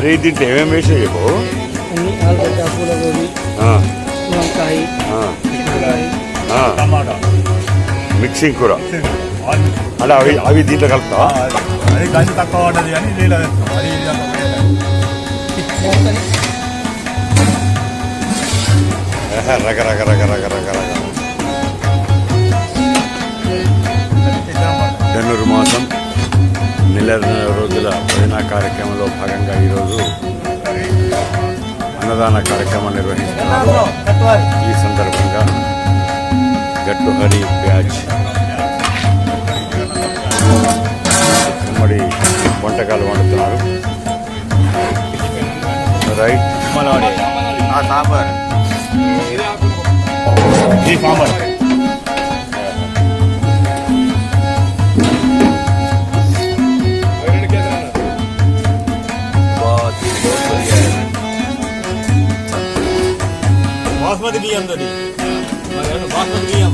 అరే దీంట్లో ఏమేమి వేసావు చెప్పు? అన్ని ఆలుగడ్డ పూలగోబి ఆ, వంకాయ ఆ, చిక్కుడుకాయ. ఆ. టమాటా మిక్సింగ్ కూర. అంటే అవి అవి దీంట్లో అది. గంజి తక్కువ పడ్డది కానీ నీళ్ళు అది రక రక రక రక రక రక మాసం నెల భజన కార్యక్రమంలో భాగంగా ఈరోజు అన్నదాన కార్యక్రమం నిర్వహిస్తున్నారు. ఈ సందర్భంగా గట్టు హరి బ్యాచ్ ఉమ్మడి వంటకాలు వండుతున్నారు. రైట్. సాంబార్. ఈ సాంబార్. బియ్యం తోటి బాస్మతి బియ్యం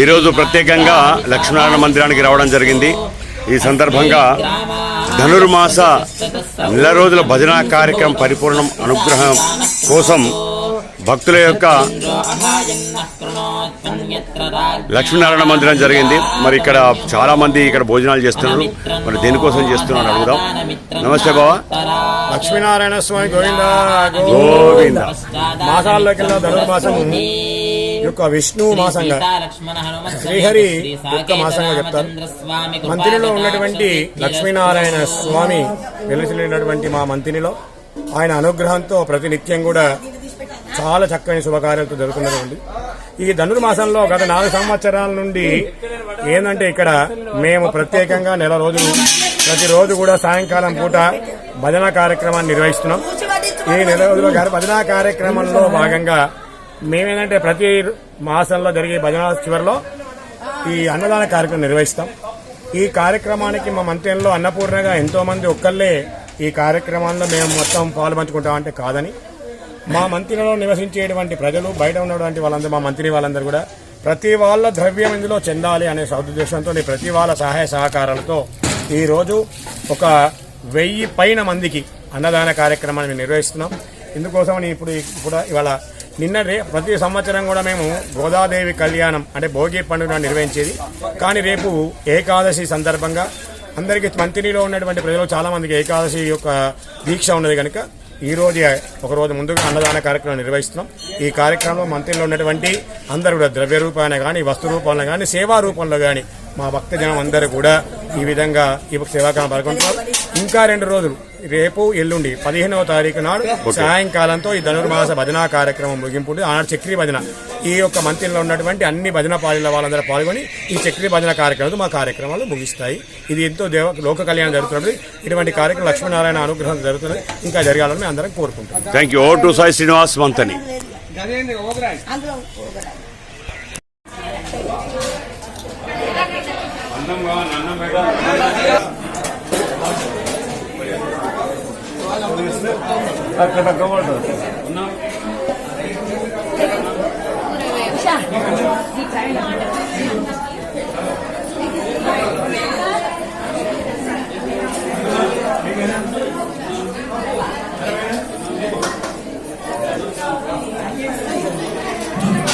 ఈరోజు ప్రత్యేకంగా లక్ష్మీనారాయణ మందిరానికి రావడం జరిగింది. ఈ సందర్భంగా ధనుర్మాస నెల రోజుల భజన కార్యక్రమం పరిపూర్ణం అనుగ్రహం కోసం భక్తుల యొక్క లక్ష్మీనారాయణ మందిరం జరిగింది. మరి ఇక్కడ చాలా మంది ఇక్కడ భోజనాలు చేస్తున్నారు. మరి దేనికోసం చేస్తున్నారు అడుగుదాం. నమస్తే బాబా లక్ష్మీనారాయణ స్వామి గోవింద గోవింద. మాసాల్లోకి ధనుర్మాసం యొక్క విష్ణు మాసంగా శ్రీహరి యొక్క మాసంగా చెప్తారు. మంత్రిలో ఉన్నటువంటి లక్ష్మీనారాయణ స్వామి వెలుసులినటువంటి మా మంత్రిలో ఆయన అనుగ్రహంతో ప్రతినిత్యం కూడా చాలా చక్కని శుభకార్యాలతో జరుగుతున్నటువంటి ఈ ధనుర్మాసంలో గత నాలుగు సంవత్సరాల నుండి ఏంటంటే ఇక్కడ మేము ప్రత్యేకంగా నెల రోజులు ప్రతిరోజు కూడా సాయంకాలం పూట భజన కార్యక్రమాన్ని నిర్వహిస్తున్నాం. ఈ నెల రోజుల భజనా భజన కార్యక్రమంలో భాగంగా మేమేంటంటే ప్రతి మాసంలో జరిగే భజన చివరిలో ఈ అన్నదాన కార్యక్రమం నిర్వహిస్తాం. ఈ కార్యక్రమానికి మా మంత్రిలో అన్నపూర్ణగా ఎంతో మంది ఒక్కళ్ళే ఈ కార్యక్రమాల్లో మేము మొత్తం పాలు పంచుకుంటామంటే కాదని మా మంత్రిలో నివసించేటువంటి ప్రజలు బయట ఉన్నటువంటి వాళ్ళందరూ మా మంత్రి వాళ్ళందరూ కూడా ప్రతి వాళ్ళ ద్రవ్యం ఇందులో చెందాలి అనే సదుద్దేశంతో ప్రతి వాళ్ళ సహాయ సహకారాలతో ఈరోజు ఒక వెయ్యి పైన మందికి అన్నదాన కార్యక్రమాన్ని మేము నిర్వహిస్తున్నాం. ఇందుకోసం ఇప్పుడు కూడా ఇవాళ నిన్న ప్రతి సంవత్సరం కూడా మేము గోదాదేవి కళ్యాణం అంటే భోగి పండుగ నిర్వహించేది. కానీ రేపు ఏకాదశి సందర్భంగా అందరికీ మంత్రిలో ఉన్నటువంటి ప్రజలు చాలామందికి ఏకాదశి యొక్క దీక్ష ఉన్నది కనుక ఈ రోజు ముందుగా అన్నదాన కార్యక్రమం నిర్వహిస్తున్నాం. ఈ కార్యక్రమంలో మంత్రిలో ఉన్నటువంటి అందరూ కూడా ద్రవ్య రూపాన కానీ వస్తు రూపంలో కానీ సేవా రూపంలో కానీ మా భక్తజనం అందరూ కూడా ఈ విధంగా ఈ సేవాకాలం పాల్గొంటున్నారు. ఇంకా రెండు రోజులు. రేపు ఎల్లుండి పదిహేనవ తారీఖు నాడు సాయంకాలంతో ఈ ధనుర్మాస భజన కార్యక్రమం ముగింపు ఉంటుంది. ఆనాడు చక్రీ భజన. ఈ యొక్క మంత్రిలో ఉన్నటువంటి అన్ని భజన పాలీల వాళ్ళందరూ పాల్గొని ఈ చక్రీ భజన కార్యక్రమాలు మా కార్యక్రమాలు ముగిస్తాయి. ఇది ఎంతో దేవ లోక కళ్యాణం జరుగుతున్నది. ఇటువంటి కార్యక్రమం లక్ష్మీనారాయణ అనుగ్రహం జరుగుతుంది ఇంకా జరగాలని మేము అందరం కోరుకుంటాం థ్యాంక్ యూ ఓ టు సాయి శ్రీనివాస్ మంతని కవ్వడు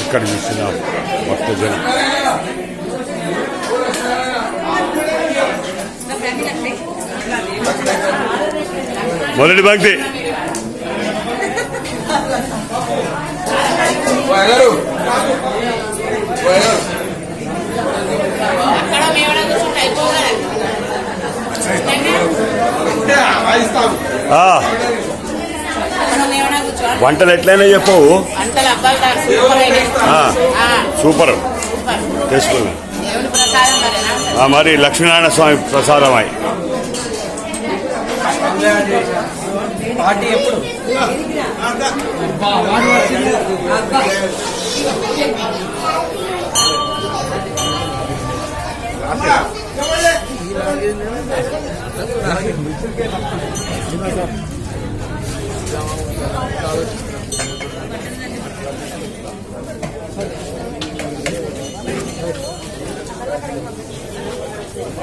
ఇక్కడ చూసిన భక్తజనం మొదటి భక్తి అక్కడ మేము కూర్చుంటే అయిపోగలరు ఆ, అక్కడ మేము కూర్చోవాలి వంటలు ఎట్లయినా చెప్పవు. Super super. సూపర్. చేసుకున్నాం దేవుని ప్రసాదం మరేనా? పార్టీ ఎప్పుడు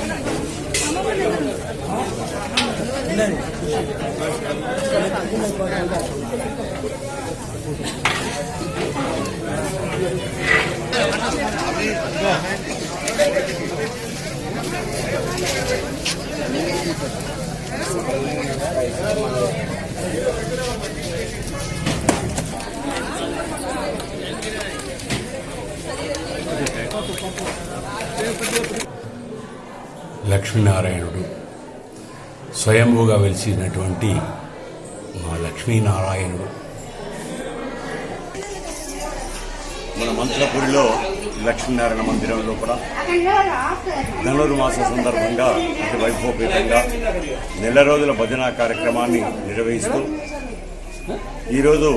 Thank you. ప్రసాదమై పార్టీ ఎప్పుడు లక్ష్మీనారాయణుడు స్వయంభూగా వెలిసినటువంటి మా లక్ష్మీనారాయణుడు. మన మంత్రపురిలో లక్ష్మీనారాయణ మందిరం లోపల ధనుర్మాస సందర్భంగా అతి వైభవపేతంగా నెల రోజుల భజన కార్యక్రమాన్ని నిర్వహిస్తూ ఈరోజు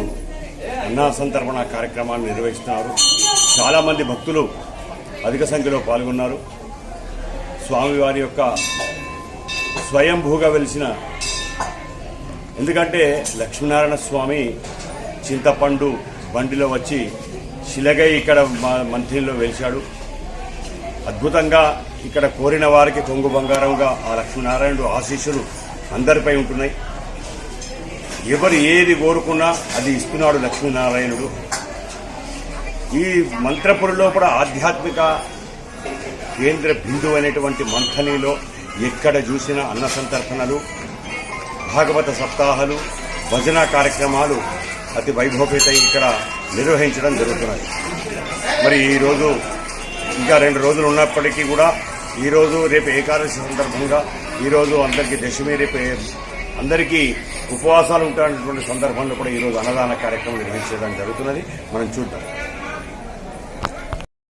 అన్నా సంతర్పణ కార్యక్రమాన్ని నిర్వహిస్తున్నారు. చాలామంది భక్తులు అధిక సంఖ్యలో పాల్గొన్నారు. స్వామివారి యొక్క స్వయంభూగా వెలిసిన ఎందుకంటే లక్ష్మీనారాయణ స్వామి చింతపండు బండిలో వచ్చి శిలగై ఇక్కడ మా మంత్రిలో వెలిచాడు. అద్భుతంగా ఇక్కడ కోరిన వారికి కొంగు బంగారంగా ఆ లక్ష్మీనారాయణుడు ఆశీస్సులు అందరిపై ఉంటున్నాయి. ఎవరు ఏది కోరుకున్నా అది ఇస్తున్నాడు లక్ష్మీనారాయణుడు. ఈ మంత్రపురిలో కూడా ఆధ్యాత్మిక కేంద్ర బిందువు అనేటువంటి మంథనీలో ఎక్కడ చూసిన అన్న సంతర్పణలు భాగవత సప్తాహాలు భజన కార్యక్రమాలు అతి వైభవపేత ఇక్కడ నిర్వహించడం జరుగుతున్నది. మరి ఈరోజు ఇంకా రెండు రోజులు ఉన్నప్పటికీ కూడా ఈరోజు రేపు ఏకాదశి సందర్భంగా ఈరోజు అందరికీ దశమి రేపు అందరికీ ఉపవాసాలు ఉంటానటువంటి సందర్భంలో కూడా ఈరోజు అన్నదాన కార్యక్రమం నిర్వహించడం జరుగుతున్నది. మనం చూద్దాం.